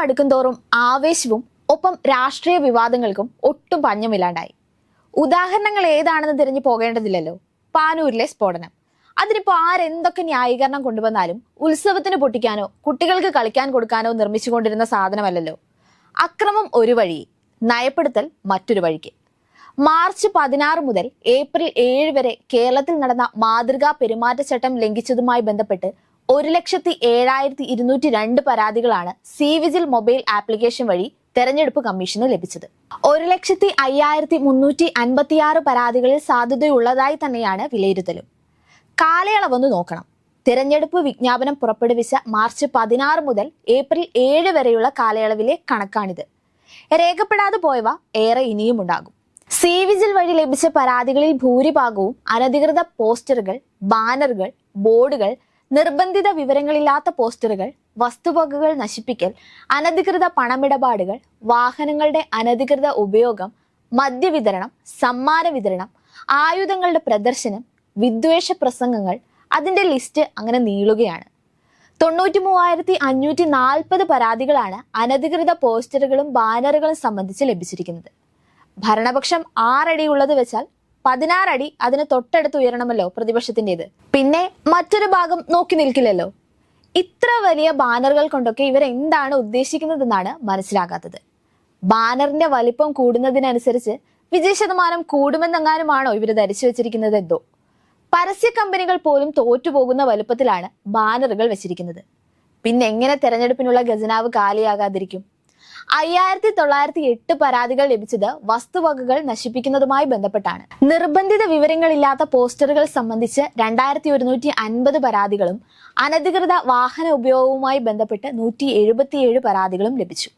അടുക്കുംതോറും ആവേശവും ഒപ്പം രാഷ്ട്രീയ വിവാദങ്ങൾക്കും ഒട്ടും പഞ്ഞമില്ലാണ്ടായി. ഉദാഹരണങ്ങൾ ഏതാണെന്ന് തിരഞ്ഞു പോകേണ്ടതില്ലല്ലോ. പാനൂരിലെ സ്ഫോടനം. അതിനിപ്പോൾ ആരെന്തൊക്കെ ന്യായീകരണം കൊണ്ടുവന്നാലും ഉത്സവത്തിന് പൊട്ടിക്കാനോ കുട്ടികൾക്ക് കളിക്കാൻ കൊടുക്കാനോ നിർമ്മിച്ചുകൊണ്ടിരുന്ന സാധനമല്ലല്ലോ. അക്രമം ഒരു വഴി നയപ്പെടുത്തൽ മറ്റൊരു വഴിക്ക്. മാർച്ച് പതിനാറ് മുതൽ ഏപ്രിൽ ഏഴ് വരെ കേരളത്തിൽ നടന്ന മാതൃകാ പെരുമാറ്റച്ചട്ടം ലംഘിച്ചതുമായി ബന്ധപ്പെട്ട് ഒരു ലക്ഷത്തി ഏഴായിരത്തി ഇരുന്നൂറ്റി രണ്ട് പരാതികളാണ് സി വിജിൽ മൊബൈൽ ആപ്ലിക്കേഷൻ വഴി തെരഞ്ഞെടുപ്പ് കമ്മീഷന് ലഭിച്ചത്. ഒരു ലക്ഷത്തി അയ്യായിരത്തി മുന്നൂറ്റി അൻപത്തിയാറ് പരാതികളിൽ സാധ്യതയുള്ളതായി തന്നെയാണ് വിലയിരുത്തലും. കാലയളവൊന്ന് നോക്കണം. തിരഞ്ഞെടുപ്പ് വിജ്ഞാപനം പുറപ്പെടുവിച്ച മാർച്ച് പതിനാറ് മുതൽ ഏപ്രിൽ ഏഴ് വരെയുള്ള കാലയളവിലെ കണക്കാണിത്. രേഖപ്പെടാതെ പോയവ ഏറെ ഇനിയും ഉണ്ടാകും. സി വിജിൽ വഴി ലഭിച്ച പരാതികളിൽ ഭൂരിഭാഗവും അനധികൃത പോസ്റ്ററുകൾ ബാനറുകൾ ബോർഡുകൾ നിർബന്ധിത വിവരങ്ങളില്ലാത്ത പോസ്റ്ററുകൾ വസ്തുവകകൾ നശിപ്പിക്കൽ അനധികൃത പണമിടപാടുകൾ വാഹനങ്ങളുടെ അനധികൃത ഉപയോഗം മദ്യവിതരണം സമ്മാന വിതരണം ആയുധങ്ങളുടെ പ്രദർശനം വിദ്വേഷ പ്രസംഗങ്ങൾ അതിന്റെ ലിസ്റ്റ് അങ്ങനെ നീളുകയാണ്. തൊണ്ണൂറ്റി മൂവായിരത്തി അഞ്ഞൂറ്റി നാൽപ്പത് പരാതികളാണ് അനധികൃത പോസ്റ്ററുകളും ബാനറുകളും സംബന്ധിച്ച് ലഭിച്ചിരിക്കുന്നത്. ഭരണപക്ഷം ആറടിയുള്ളത് വെച്ചാൽ പതിനാറടി അതിന് തൊട്ടടുത്ത് ഉയരണമല്ലോ പ്രതിപക്ഷത്തിന്റെത്. പിന്നെ മറ്റൊരു ഭാഗം നോക്കി നിൽക്കില്ലല്ലോ. ഇത്ര വലിയ ബാനറുകൾ കൊണ്ടൊക്കെ ഇവരെന്താണ് ഉദ്ദേശിക്കുന്നതെന്നാണ് മനസ്സിലാകാത്തത്. ബാനറിന്റെ വലിപ്പം കൂടുന്നതിനനുസരിച്ച് വിജയ ശതമാനം കൂടുമെന്നെങ്ങാനുമാണോ ഇവർ ധരിച്ചു വെച്ചിരിക്കുന്നത് എന്തോ. പരസ്യ കമ്പനികൾ പോലും തോറ്റുപോകുന്ന വലുപ്പത്തിലാണ് ബാനറുകൾ വെച്ചിരിക്കുന്നത്. പിന്നെ എങ്ങനെ തെരഞ്ഞെടുപ്പിനുള്ള ഖജനാവ് കാലിയാകാതിരിക്കും? അയ്യായിരത്തി തൊള്ളായിരത്തി എട്ട് പരാതികൾ ലഭിച്ചത് വസ്തുവകകൾ നശിപ്പിക്കുന്നതുമായി ബന്ധപ്പെട്ടാണ്. നിർബന്ധിത വിവരങ്ങളില്ലാത്ത പോസ്റ്ററുകൾ സംബന്ധിച്ച് രണ്ടായിരത്തി ഒരുന്നൂറ്റി അൻപത് പരാതികളും അനധികൃത വാഹന ഉപയോഗവുമായി ബന്ധപ്പെട്ട് നൂറ്റി എഴുപത്തിയേഴ് പരാതികളും ലഭിച്ചു.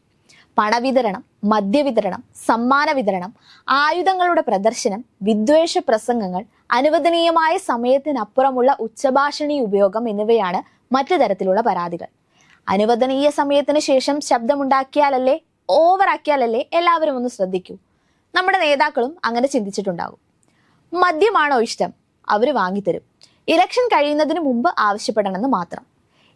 പണവിതരണം മദ്യവിതരണം സമ്മാന വിതരണം ആയുധങ്ങളുടെ പ്രദർശനം വിദ്വേഷ പ്രസംഗങ്ങൾ അനുവദനീയമായ സമയത്തിനപ്പുറമുള്ള ഉച്ചഭാഷണി ഉപയോഗം എന്നിവയാണ് മറ്റു തരത്തിലുള്ള പരാതികൾ. അനുവദനീയ സമയത്തിന് ശേഷം ശബ്ദമുണ്ടാക്കിയാലല്ലേ ഓവറാക്കിയാലല്ലേ എല്ലാവരും ഒന്ന് ശ്രദ്ധിക്കൂ. നമ്മുടെ നേതാക്കളും അങ്ങനെ ചിന്തിച്ചിട്ടുണ്ടാകും. മദ്യമാണോ ഇഷ്ടം? അവർ വാങ്ങിത്തരും. ഇലക്ഷൻ കഴിയുന്നതിന് മുമ്പ് ആവശ്യപ്പെടണമെന്ന് മാത്രം.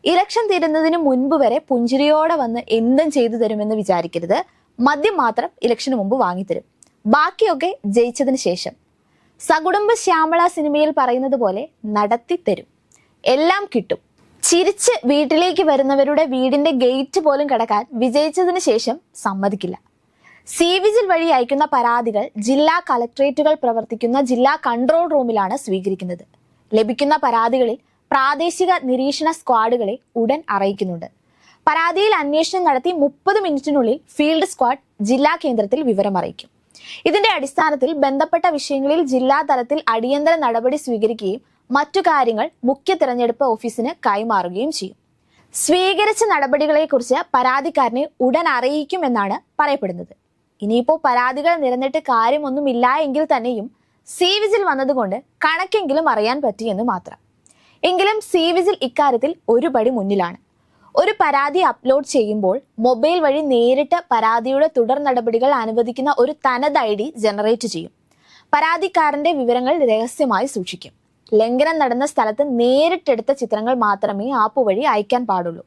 ഇലക്ഷൻ തീരുന്നതിന് മുൻപ് വരെ പുഞ്ചിരിയോടെ വന്ന് എന്തും ചെയ്തു തരുമെന്ന് വിചാരിക്കരുത്. മദ്യം മാത്രം ഇലക്ഷന് മുമ്പ് വാങ്ങിത്തരും. ബാക്കിയൊക്കെ ജയിച്ചതിന് ശേഷം. സകുടുംബ ശ്യാമള സിനിമയിൽ പറയുന്നത് പോലെ നടത്തി തരും. എല്ലാം കിട്ടും. ചിരിച്ച് വീട്ടിലേക്ക് വരുന്നവരുടെ വീടിന്റെ ഗേറ്റ് പോലും കടക്കാൻ വിജയിച്ചതിന് ശേഷം സമ്മതിക്കില്ല. സി വിജിൽ വഴി അയക്കുന്ന പരാതികൾ ജില്ലാ കളക്ട്രേറ്റുകൾ പ്രവർത്തിക്കുന്ന ജില്ലാ കൺട്രോൾ റൂമിലാണ് സ്വീകരിക്കുന്നത്. ലഭിക്കുന്ന പരാതികളിൽ പ്രാദേശിക നിരീക്ഷണ സ്ക്വാഡുകളെ ഉടൻ അറിയിക്കുന്നുണ്ട്. പരാതിയിൽ അന്വേഷണം നടത്തി മുപ്പത് മിനിറ്റിനുള്ളിൽ ഫീൽഡ് സ്ക്വാഡ് ജില്ലാ കേന്ദ്രത്തിൽ വിവരം അറിയിക്കും. ഇതിന്റെ അടിസ്ഥാനത്തിൽ ബന്ധപ്പെട്ട വിഷയങ്ങളിൽ ജില്ലാ തലത്തിൽ അടിയന്തര നടപടി സ്വീകരിക്കുകയും മറ്റു കാര്യങ്ങൾ മുഖ്യ തിരഞ്ഞെടുപ്പ് ഓഫീസിന് കൈമാറുകയും ചെയ്യും. സ്വീകരിച്ച നടപടികളെക്കുറിച്ച് പരാതിക്കാരനെ ഉടൻ അറിയിക്കുമെന്നാണ് പറയപ്പെടുന്നത്. ഇനിയിപ്പോ പരാതികൾ നിരന്നിട്ട് കാര്യമൊന്നുമില്ല എങ്കിൽ തന്നെയും സി വിജിൽ വന്നതുകൊണ്ട് കണക്കെങ്കിലും അറിയാൻ പറ്റിയെന്ന് മാത്രം. എങ്കിലും സി വിജിൽ ഇക്കാര്യത്തിൽ ഒരു പടി മുന്നിലാണ്. ഒരു പരാതി അപ്ലോഡ് ചെയ്യുമ്പോൾ മൊബൈൽ വഴി നേരിട്ട് പരാതിയുടെ തുടർ നടപടികൾ അനുവദിക്കുന്ന ഒരു തനത് ഐ ഡി ജനറേറ്റ് ചെയ്യും. പരാതിക്കാരന്റെ വിവരങ്ങൾ രഹസ്യമായി സൂക്ഷിക്കും. ലംഘനം നടന്ന സ്ഥലത്ത് നേരിട്ടെടുത്ത ചിത്രങ്ങൾ മാത്രമേ ആപ്പ് വഴി അയക്കാൻ പാടുള്ളൂ.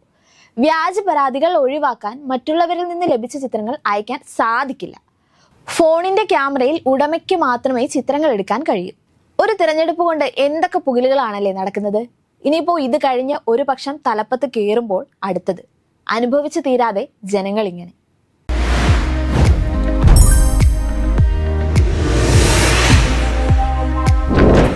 വ്യാജ പരാതികൾ ഒഴിവാക്കാൻ മറ്റുള്ളവരിൽ നിന്ന് ലഭിച്ച ചിത്രങ്ങൾ അയക്കാൻ സാധിക്കില്ല. ഫോണിന്റെ ക്യാമറയിൽ ഉടമയ്ക്ക് മാത്രമേ ചിത്രങ്ങൾ എടുക്കാൻ കഴിയൂ. ഒരു തിരഞ്ഞെടുപ്പ് കൊണ്ട് എന്തൊക്കെ പുകിലുകളാണല്ലേ നടക്കുന്നത്? ഇനിയിപ്പോ ഇത് കഴിഞ്ഞ് ഒരു പക്ഷം തലപ്പത്ത് കയറുമ്പോൾ അടുത്തത്. അനുഭവിച്ചു തീരാതെ ജനങ്ങൾ ഇങ്ങനെ